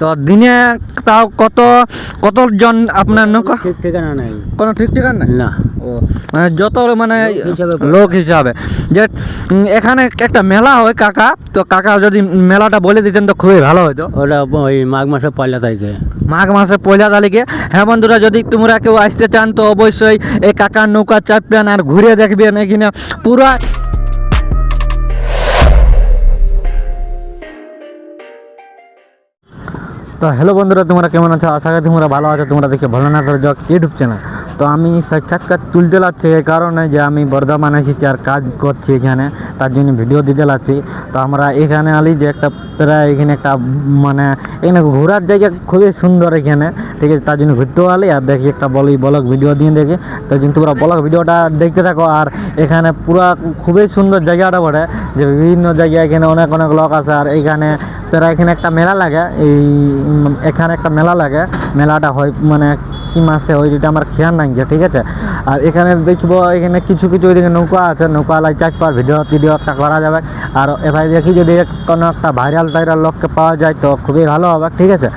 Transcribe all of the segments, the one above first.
তো দিনে তাও কত কতজন আপনার নৌকা? ঠিক ঠিকানা নাই। কোনো ঠিক ঠিকানা নেই? না। ও মানে যত মানে লোক হিসাবে পড়ে। লোক হিসাবে। যে এখানে একটা মেলা হয় কাকা তো কাকা যদি মেলাটা বলে দিতেন তো খুবই ভালো হতো ওটা ওই মাঘ মাসের পয়লা তারিখে। মাঘ মাসে পয়লা তারিখে। হ্যাঁ বন্ধুরা যদি তোমরা কেউ আসতে চান তো অবশ্যই এই কাকার নৌকা চাপবেন আর ঘুরে দেখবেন এখানে পুরা তো হ্যালো বন্ধুরা, তোমরা কেমন আছো? আশা করি তোমরা ভালো আছো। তোমরা দেখে ভালো না করে যাও ইউটিউব চ্যানেল তো আমি সাক্ষাৎকার তুলতে লাগছি এই কারণে যে আমি বর্ধমান এসেছি আর কাজ করছি এখানে, তার জন্য ভিডিও দিতে লাগছি। তো আমরা এখানে আলি যে একটা প্রায় এখানে একটা মানে এখানে ঘোরার জায়গা খুবই সুন্দর এখানে, ঠিক আছে, তার জন্য ঘুরতেও আলি আর দেখি একটা বলি ব্লগ ভিডিও দিয়ে দেখি। তার জন্য তোমরা ব্লগ ভিডিওটা দেখতে থাকো আর এখানে পুরা খুবই সুন্দর জায়গাটা বটে, যে বিভিন্ন জায়গায় এখানে অনেক অনেক লোক আছে আর এখানে তারা এখানে একটা মেলা লাগে, এই এখানে একটা মেলা লাগে, মেলাটা হয় মানে কি মাসে হয় যেটা আমার খেয়াল নাই ঠিক আছে? আর এখানে দেখব, এখানে কিছু কিছু ওইদিকে নৌকা আছে, নৌকা লাই চারপার ভিডিও টিডিও একটা করা যাবে। আর এবার দেখি যদি কোনো একটা ভাইরাল টাইরাল লোককে পাওয়া যায় তো খুবই ভালো হবে, ঠিক আছে?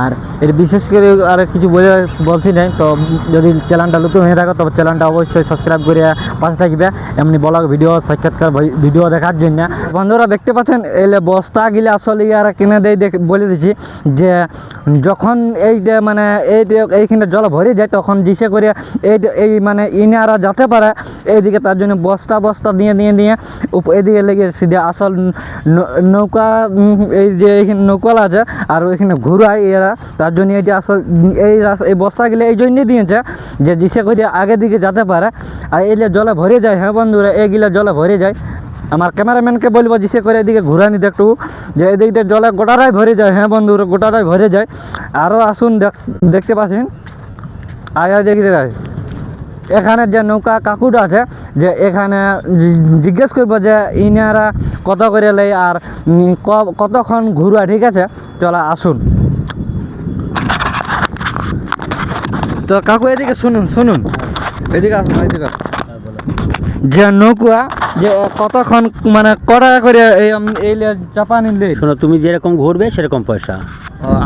আর এর বিশেষ করে আর কিছু বলে বলছি নাই, তো যদি চ্যানেলটা নতুন হয়ে থাকে, তবে চ্যানেলটা অবশ্যই সাবস্ক্রাইব করে পাশে থাকবে। এমনি ব্লগ ভিডিও সাক্ষাৎকার ভিডিও দেখার জন্য। বন্ধুরা, দেখতে পাচ্ছেন, এলে বস্তা গিলে আসলে আর কিনে দেয় বলে দিছি যে যখন এই মানে এই এইখানে জল ভরে যায়, তখন জিসে করে এই মানে ইনারা যেতে পারে, এইদিকে তার জন্য বস্তা বস্তা দিয়ে দিয়ে দিয়ে এদিকে লেগে সিধে আসল নৌকা এই যে এখানে নৌকা আছে আর ওইখানে ঘুরায় এরা। তার জন্য যে আসল এই এই বস্তাগুলো এই জন্যই দিয়েছে যে জিসে করে আগে দিকে যেতে পারে। আর এইগুলো জলে ভরে যায় হ্যাঁ বন্ধুরা, এইগুলো জলে ভরে যায়। আমার ক্যামেরাম্যানকে বলব জিসে করে এদিকে ঘুরা নিতে একটু। যে এদিকটা জলে গোটাটাই ভরে যায় হ্যাঁ বন্ধুরা, গোটাটাই ভরে যায়। আরও আসুন দেখ- দেখতে পাচ্ছেন? আগে দেখতে এখানে যে নৌকা কাকুটা আছে যে এখানে জিজ্ঞেস করব যে ইনারা কত করে লেয় আর কতক্ষণ ঘুরা ঠিক আছে? চলো আসুন। তো কাকু এদিকে শুনুন শুনুন। এদিকে আসুন এদিকে যে নৌকা যে কতক্ষণ মানে কটা করে এই চাপা নিলে শোনো তুমি যেরকম ঘুরবে সেরকম পয়সা।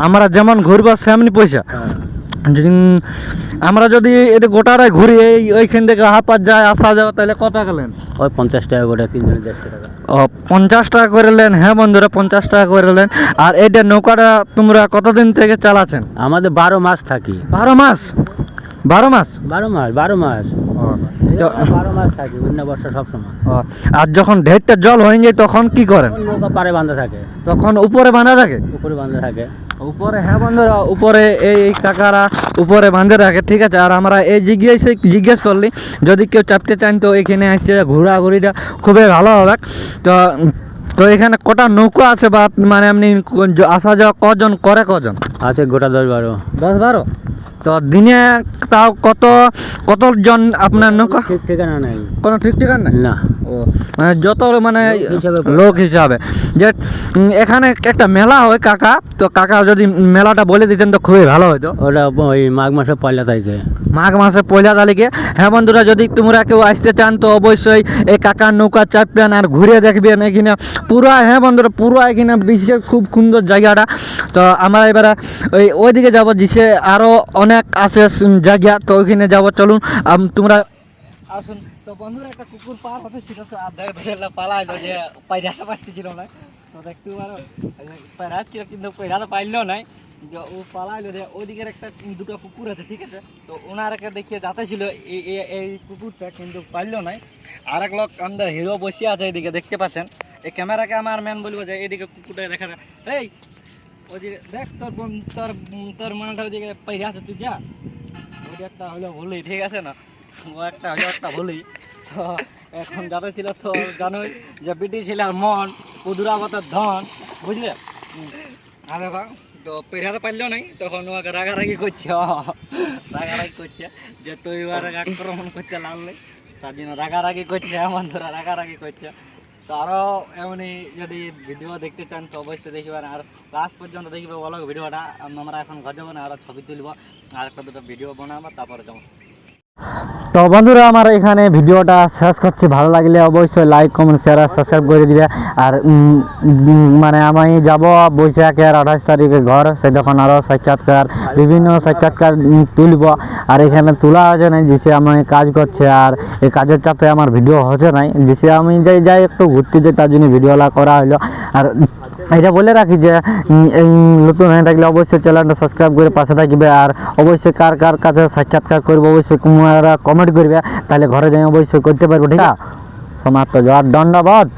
আমরা যেমন ঘুরবো সেমনি পয়সা। যদি আমরা যদি এটা গোটাটাই ঘুরি এই ওইখান থেকে হাপার যায় আসা যাওয়া তাহলে কত গেলেন ওই পঞ্চাশ টাকা করে তিনজনের দেড়শো টাকা। ও পঞ্চাশ টাকা করে নেন হ্যাঁ বন্ধুরা পঞ্চাশ টাকা করে নেন আর এইটা নৌকাটা তোমরা কতদিন থেকে চালাচ্ছেন? আমাদের বারো মাস থাকি। বারো মাস? বারো মাস? বারো মাস বারো মাস। বারো মাস থাকি অন্য বর্ষা সবসময়। আর যখন ঢেরটা জল হয়ে যায় তখন কি করেন? নৌকা পারে বাঁধা থাকে। তখন উপরে বাঁধা থাকে? উপরে বাঁধা থাকে। উপরে হ্যাঁ বন্ধুরা, উপরে এই টাকারা উপরে বাঁধে রাখে, ঠিক আছে? আর আমরা এই জিজ্ঞেস জিজ্ঞেস করলি, যদি কেউ চাপতে চান তো এখানে আসছে, ঘোরাঘুরিটা খুবই ভালো হবে। তো তো এখানে কটা নৌকা আছে বা মানে ক- আসা যাওয়া কজন করে কজন? আছে গোটা দশ বারো। দশ বারো? তো দিনে তাও কত কতজন আপনার নৌকা? ঠিক ঠিকানা নাই। কোনো ঠিক ঠিকানা নেই? না। ও মানে যত মানে লোক হিসাবে যে এখানে একটা মেলা হয় কাকা তো কাকা যদি মেলাটা বলে দিতেন তো খুবই ভালো হতো ওটা ওই মাঘ মাসের পয়লা তারিখে। মাঘ মাসে পয়লা তারিখে। হ্যাঁ বন্ধুরা যদি তোমরা কেউ আসতে চান তো অবশ্যই এই কাকার নৌকা চাপবেন আর ঘুরে দেখবেন এখানে পুরো হ্যাঁ বন্ধুরা, পুরো এখানে বিশেষ খুব সুন্দর জায়গাটা। তো আমরা এবারে ওই, ওইদিকে যাব, জিসে আরও অনেক আছে জায়গা, তো ওইখানে যাব, চলুন তোমরা আসুন। তো বন্ধুরা, একটা কুকুর পার হতে ছিল, তো আর ধরে ধরে পালা যে পাইরাতে পারতেছিল না। তো দেখতে পারো পাইরাচ্ছিল কিন্তু পাইরাতে পাইলেও নাই। যে ও পালাইলো রে ওইদিকের একটা দুটো কুকুর আছে, ঠিক আছে? তো ওনারাকে দেখিয়ে যাতে ছিল এই কুকুরটা, কিন্তু পাইলো নাই। আর এক লোক আমাদের হিরো বসে আছে এদিকে, দেখতে পাচ্ছেন? এই ক্যামেরাকে আমার ম্যান বলব যে এইদিকে কুকুরটা দেখা যায় এই ওইদিকে দেখ তোর তোর তোর মালটা ওইদিকে পাইরা আছে, তুই যা। ওই একটা হলো ভুলই ঠিক আছে না? ও একটা হলো একটা ভুলই তো এখন যাতে ছিল তো জানোই যে বিটি ছেলের মন কুদুরাবতের ধন, বুঝলে? আর এখন তো পেড়াতে পারলেও নাই, তখন ওকে রাগারাগি করছে রাগারাগি করছে, যে তুই এবার আক্রমণ করতে লাগলে তার জন্য রাগারাগি করছে এমন ধরা রাগারাগি করছে। তো আরও এমনই যদি ভিডিও দেখতে চান, তো অবশ্যই দেখবেন। আর লাস্ট পর্যন্ত দেখবে বলো ভিডিওটা আমরা এখন ঘর যাব না আরও ছবি তুলবো। আর একটা দুটো ভিডিও বানাবো, তারপরে যাব। তো বন্ধুরা, আমার এখানে ভিডিওটা শেষ করছি। ভালো লাগলে অবশ্যই লাইক কমেন্ট শেয়ার আর সাবস্ক্রাইব করে দিবে। আর মানে আমি যাব বৈশাখের আঠাশ তারিখে ঘর। সে তখন আরও সাক্ষাৎকার, বিভিন্ন সাক্ষাৎকার তুলব। আর এখানে তোলা আছে না যেসে আমি কাজ করছে। আর এই কাজের চাপে আমার ভিডিও হচ্ছে নাই। যেসে আমি যাই যাই একটু ঘুরতে যাই, তার জন্য ভিডিওলা করা হলো। আর এটা বলে রাখি যে এই নতুন হয়ে থাকলে অবশ্যই চ্যানেলটা সাবস্ক্রাইব করে পাশে থাকবে। আর অবশ্যই কার কার কাছে সাক্ষাৎকার করবে, অবশ্যই কমেন্ট করবে। তাহলে ঘরে যাই, অবশ্যই করতে পারব, ঠিক আছে? সমাপ্ত যাওয়ার দণ্ডবাদ